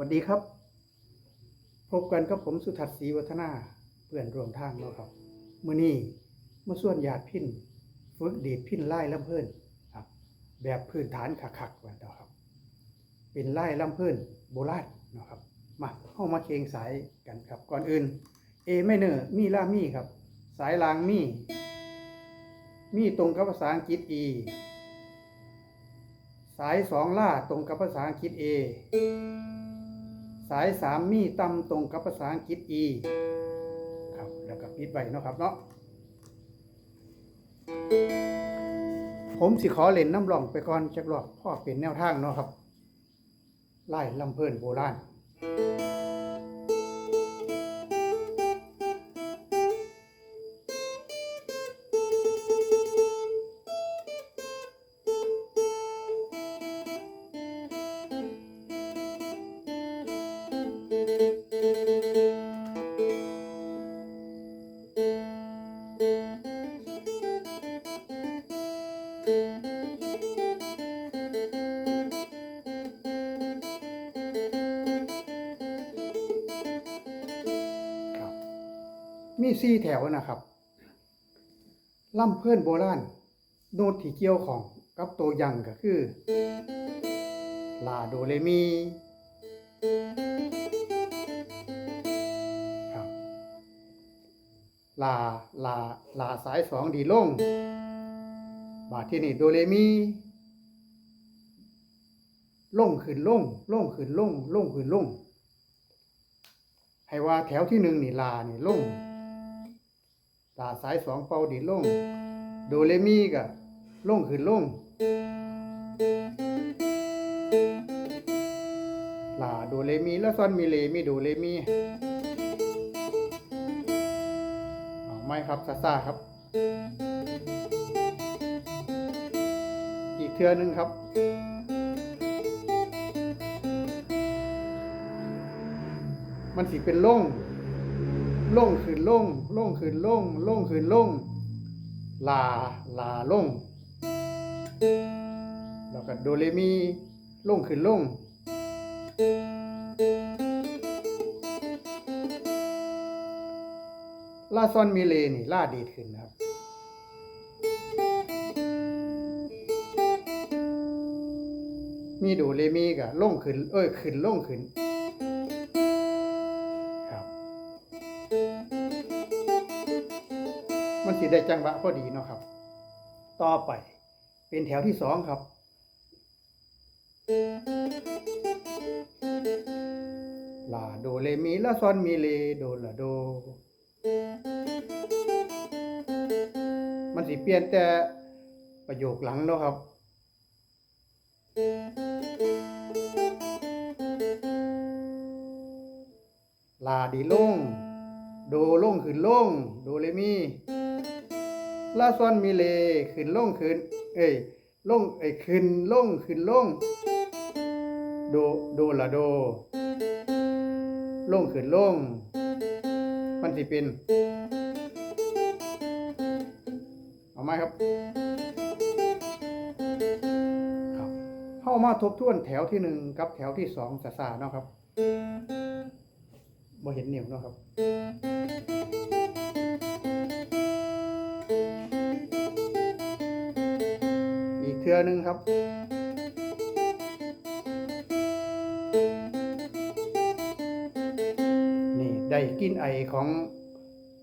วัสดีครับ พบกันกับผมสุทัศน์ศรีวัฒนาเพื่อนร่วมทางเนาะครับมื้อนี้มาส่วนญาติพินฝึกดีดพินไล่ลำเพิ่นครับ แบบพื้นฐานขักๆว่าเนาะครับ เป็นไล่ลำเพิ่นโบราณเนาะครับมาเข้ามาเคงสายกันครับ ก่อนอื่นเอไม่เนอร์มีล่ามีครับ สายลางมี มีตรงกับภาษาอังกฤษ E สายสองล่าตรงกับภาษาอังกฤษ A สายสามมีต่ำตรงกับภาษาอังกฤษ E ครับแล้วก็ปิดไว้เนาะครับเนาะผมสิขอเล่นน้ำร่องไปก่อนจักรอบพ่อเป็นแนวทางเนาะครับไล่ลำเพลินโบราณ มีสี่แถวนะครับลำเพื่อนโบราณโน้ตที่เกี่ยวของกับตัวยังก็คือลาโดเรมีครับลาลาลาสายสองดีลง บาทที่นี่โดเรมีลงขึ้นลงลงขึ้นลงลงขึ้นลงให้ว่าแถวที่หนึ่งนี่ลานี่ลง ลาสายสองเป่าดีลง โดเรมีก็ลงขึ้นลงลาโดเรมีแล้วซอนมีเลมีโดเรมีเอาไม่ครับซาซาครับ อีกเทือนึงครับมันสิเป็นล่ง ล่งขึ้นล่งล่งขึ้นล่งล่งขึ้นล่งลาลาล่งแล้วก็โดเรมีล่งขึ้นล่งลาซอนมีเลนี่ลาดีดขึ้นนะครับมีโดเรมีกับล่งขึ้นเอ้ยขึ้นล่งขึ้น ได้จังหวะพอดีเนาะครับ ต่อไปเป็นแถวที่สองครับ ลาโดเลมีลาซอนมีเลโดลาโด มันสิเปลี่ยนแต่ประโยคหลังเนาะครับลาดีลง โดลงขึ้นลง โดเรมี ลาซอนมีเลขึ้นลงขึ้น เอ้ยลงเอ้ยขึ้นลงขึ้นลงโดโดลาโด ลงขึ้นลง มันสิเป็น เอาไหมครับครับเข้ามาทบทวนแถวที่หนึ่งกับแถวที่สองซาซาเนาะครับบ่เห็นเหนิ้วเนาะครับ อีกเทือหนึงครับ นี่ได้กินไอของ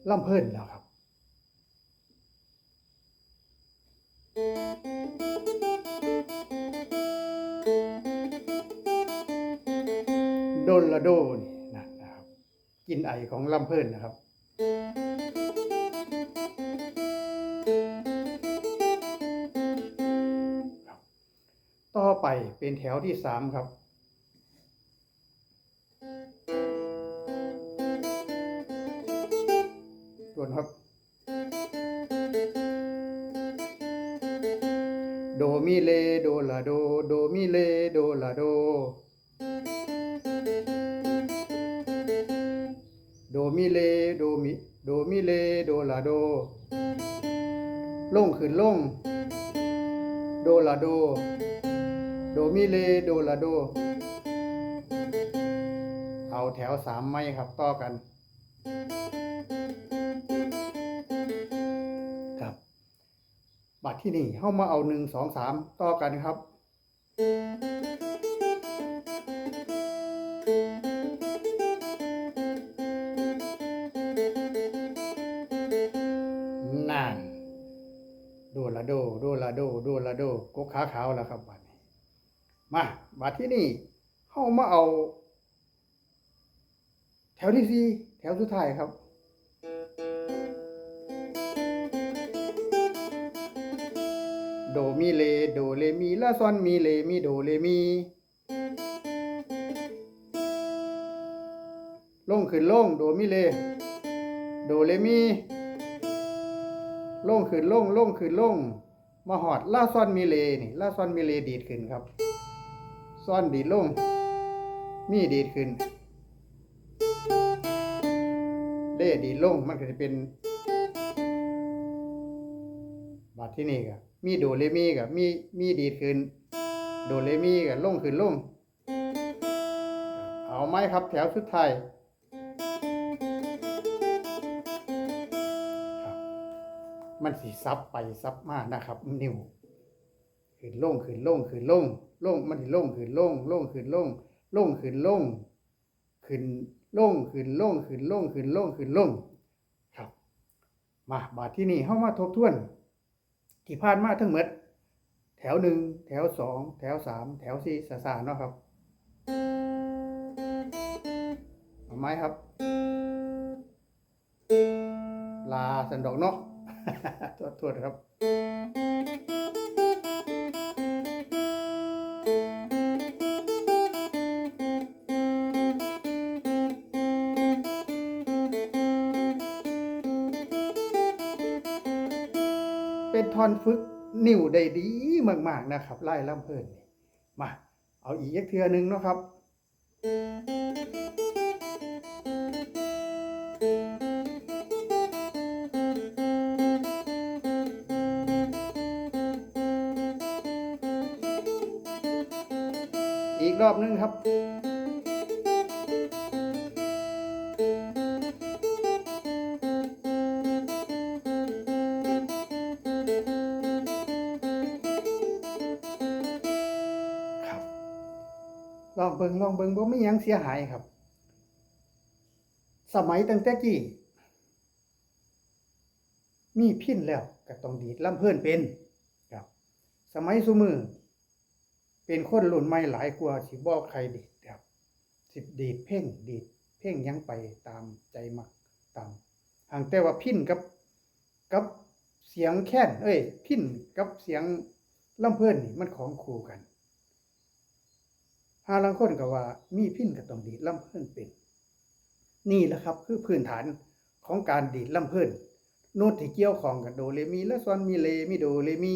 ลำเพิ่นแล้วครับ โดนละโดนี่นะครับ กินไอของลำเพิ่นนะครับ ไปเป็นแถวที่สามครับ ส่วนครับ โดมิเลโดลาโด โดมิเลโดลาโด โดมิเลโดมิ โดมิเลโดลาโดลงขึ้นลงโดลาโด โดมิเลโดลาโดแถวสามไม้ครับต่อกัน ครับ บัดที่นี่เข้ามาเอาหนึ่งสองสามต่อกันครับนั่นโดละโด โดละโด โดละโดกกขาขาวแล้วครับบัดนี้ มาบัดที่นี่เข้ามาเอา แถวที่สี่แถวสุดท้ายครับ โดมีเลโดเลมีลาซอนมีเลมีโดเลมีลงขึ้นลงโดมีเล โดเลมีลงขึ้นลงลงขึ้นลงมาหอดลาซอนมีเลนี่ลาซอนมีเลดีดขึ้นครับ ซ่อนดีดลง มีดีดขึ้น เล่ดีดลงมันก็จะเป็นบาทที่นี่ก็มีโดเรมีกับมีมีดีดขึ้น โดเรมีกับลงขึ้นลงเอาไหมครับแถวสุดท้ายมันสีซับไปซับมานะครับ นิ้วขึ้นลงขึ้นลงขึ้นลงลงมันสิลงขึ้นลงลงขึ้นลงลงขึ้นลงขึ้นลงขึ้นลงขึ้นลงขึ้นลงขึ้นลงครับ มาบาทที่นี่เข้ามาทบทวน ที่ผ่านมาทั้งหมดแถวหนึ่งแถวสองแถวสามแถวสี่สาสาเนาะครับเอาไหมครับ ลาสันดอกเนาะทษโทษครับ ทอนฝึกนิ้วได้ดีมากๆนะครับไล่ลำเพลินนี่มาเอาอีกเทือนึงเนาะครับอีกรอบนึงครับ ลองเบิงลองเบิงบ่มียังเสียหายครับ สมัยตั้งแต่กี้มีพินแล้วก็ต้องดีดลำเพิ่นเป็นครับ สมัยซุมือเป็นคนรุ่นใหม่หลายกว่าสิบ่ใครดีดครับสิดีดเพ่งดีดเพ่งยังไปตามใจมักตามหางแต่ว่าพินกับกับเสียงแค้นเอ้ย พินกับเสียงลำเพิ่นนี่มันของคู่กัน หาลังคนก็ว่ามีพินก็ต้องดีดลำเพิ่นเป็น นี่แหละครับคือพื้นฐานของการดีดลำเพิ่นโน้ตที่เกี่ยวของกับโดเรมีและซอนมีเลมีโดเรมี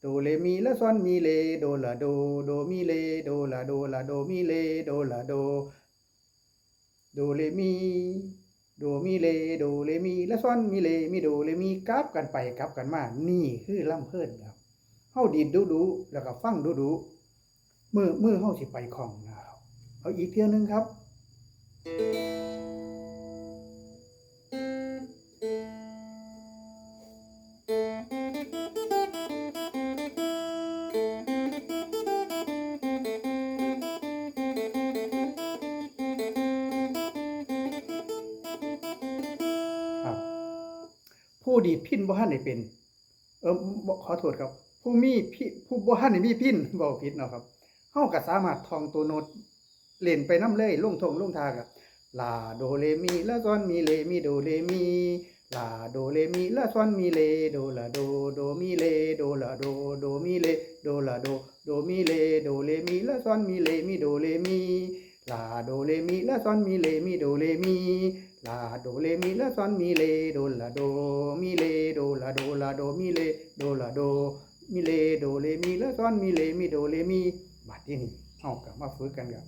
โดเรมีและซอนมีเลโดละโดโดมีเลโดละโดละโดมีเลโดละโดโดเรมีโดมีเลโดเรมีและซอนมีเลมีโดเรมีกลับกันไปกลับกันมา นี่คือลำเพิ่นครับเฮาดีดดูดูๆแล้วก็ฟังดูดูๆ มือมือเฮาสิไปของนะครับเอาอีกเที่ยหนึงครับ ผู้ดีพินบ่ทันได้เป็น เออขอโทษครับ ผู้มีพิผู้บ่ทันได้มีพินบ่ผิดเนาะครับ เฮาก็สามารถท่องตัวโน้ตเล่นไปนํเลยลงทงลงทากับลาโดเรมีลาซอนมีเลมีโดเรมีลาโดเรมีลาซอนมีเลโดลาโดโดมีเลโดลาโดโดมีเลโดลาโดโดมีเลโดเรมีลาซอนมีเลมีโดเรมีลาโดเรมีลาซอนมีเลมีโดเรมีลาโดเลมีลาซอนมีเลโดลาโดมีเลโดลาโดลาโดมีเลโดลาโดมีเลโดเลมีลาซอนมีเลมีโดเลมี บัดที่นี่เฮากลับมาฝึกกันครับ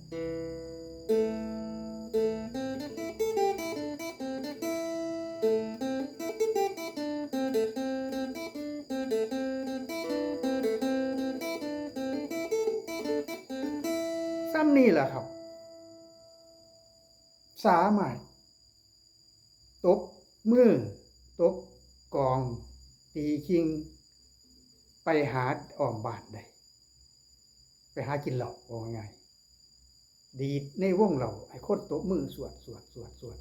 ซ้ำนี่แหละครับ สามารถตบมือตบกอง ตีคิง ไปหาออมบาทได้ ไปหากินเหล่าว่าง่ายดีดในวงเราให้คนตมือสวดสวดสวดสวด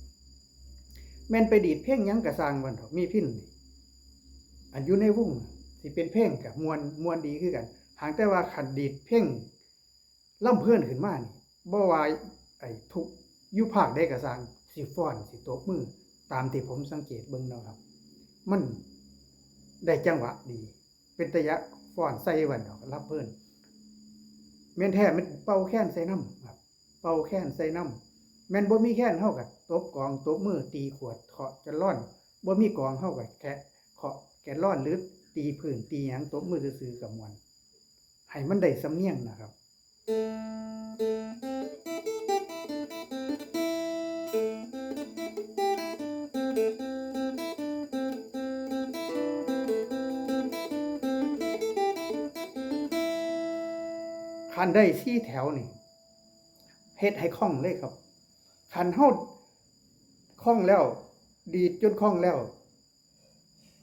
แม่นไปดีดเพ่งยังกระสร้างวันเถอะมีพินนี่อันอยู่ในวงสิเป็นเพ่งกับมวลมวลดีคือกันหางแต่ว่าขันดีดเพ่งล่ำเพื่อนขึ้นมานี่บ่ว่าไอ้ทุกยุภาคได้กระสร้างสิฟ้อนสิตมือ ตามที่ผมสังเกตเบิ่งแล้วครับ มันได้จังหวะดี เป็นตะยะฟ้อนใส่วันดอกรับเพิ่อน แม่นแท้มันเป่าแค้นใส่น้ำครับ เป่าแค้นใส่น้ำแม่นบ่มีแค้นเฮากับตบกองตบมือตีขวดเคาะจะร่อนบ่มีกองเฮากับแคะเคาะแกะร่อนหรือตีพื้นตีหยังตบมือซื่อๆกับมวนให้มันได้สำเนียงนะครับ นได้ซี่แถวนี่เฮ็ดให้คล่องเลยครับคันเฮาคล่องแล้ว ดีดจนคล่องแล้ว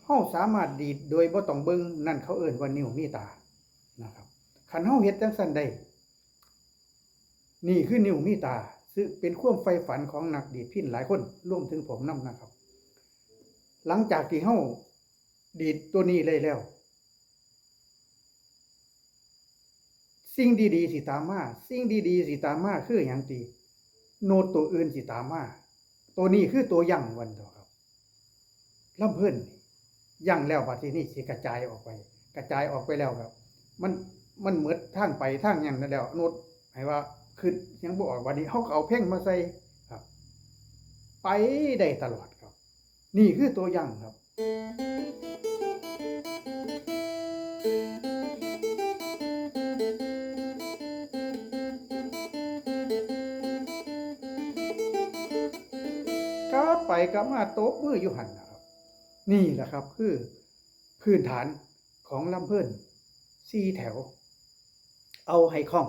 เฮาสามารถดีดโดยบ่ต้องเบิ่งนั่นเขาเอิ้นว่านิ้วมีตานะครับคันเฮาเฮ็ดจังซั่นได้นี่คือนิ้วมีตาซึ่งเป็นความใฝ่ฝันของนักดีดพิณหลายคนรวมถึงผมนํนะครับ หลังจากที่เฮาดีดตัวนี้เลยแล้ว สิ่งดีๆสิตามมา สิ่งดีๆสิตามมาคืออย่างตีโนตตัวอื่นสิตามมา ตัวนี้คือตัวยั่งวันเถอะครับลำเพิ่นนี่ยั่งแล้วบัดทีนี้สิกระจายออกไป กระจายออกไปแล้วครับ มันมันเหมือนทางไปทางหยังนั่นแล้ว โนตให้ว่าคือยังบอกวันนี้เขาเอาเพ่งมาใส่ครับ ไปได้ตลอดครับ นี่คือตัวยั่งครับ ก็ไปก็มาโต๊ะมืออยู่หันนะครับ นี่แหละครับคือพื้นฐานของลำเพิ่นสี่แถว เอาให้คล่อง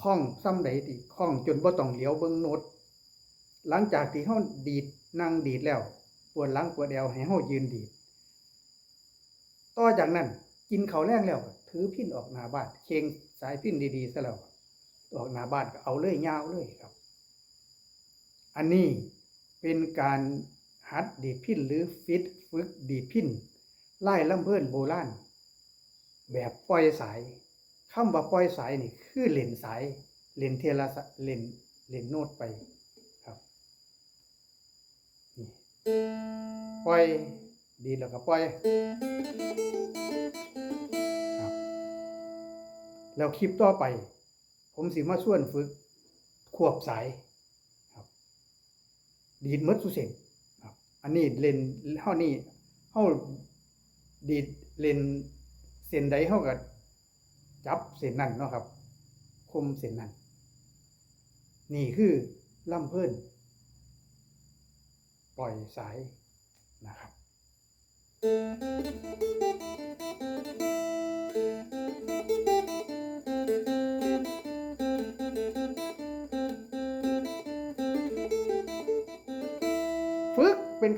คล่องซ้ำใดดีคล่องจนบ่ต้องเหลียวเบิ่งโนดหลังจากที่เฮาดีดนั่งดีดแล้ว ปวดหลังปวดแอวให้เฮายืนดีดต่อจากนั้นกินเขาแรงแล้วถือพินออกหน้าบ้านเชงสายพินดีๆซะแล้วออกหน้าบ้านก็เอาเลยยาวเลยครับ อันนี้ เป็นการหัดดีพินหรือฟิตฝึกดีพินไล่ลำเพิ่อนโบราณแบบปล่อยสายคำว่าปล่อยสายนี่คือเล่นสายเล่นเทยละสเล่นเล่นโน้ตไปครับนี่ปล่อยดีแล้วก็ปล่อยครับแล้วคลิปต่อไป ผมสิมาส่วนฝึกควบสาย ดีดหมดสุเส้นครับ อันนี้เลนเฮานี่เฮาดีดเลนเส้นใดเฮาก็จับเส้นนั้นเนาะครับ คมเส้นนั้นนี่คือลำเพิ่นปล่อยสายนะครับ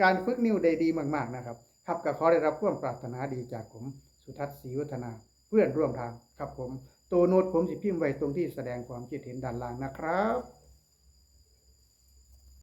การฝึกนิ้วได้ดีมาก ๆนะครับ ครับก็ขอได้รับความปรารถนาดีจากผม สุทัศน์ศรีวัฒนา เพื่อนร่วมทางครับผมตัวโน้ตผมสิพิมพ์ไว้ตรงที่แสดงความคิดเห็นด้านล่างนะครับ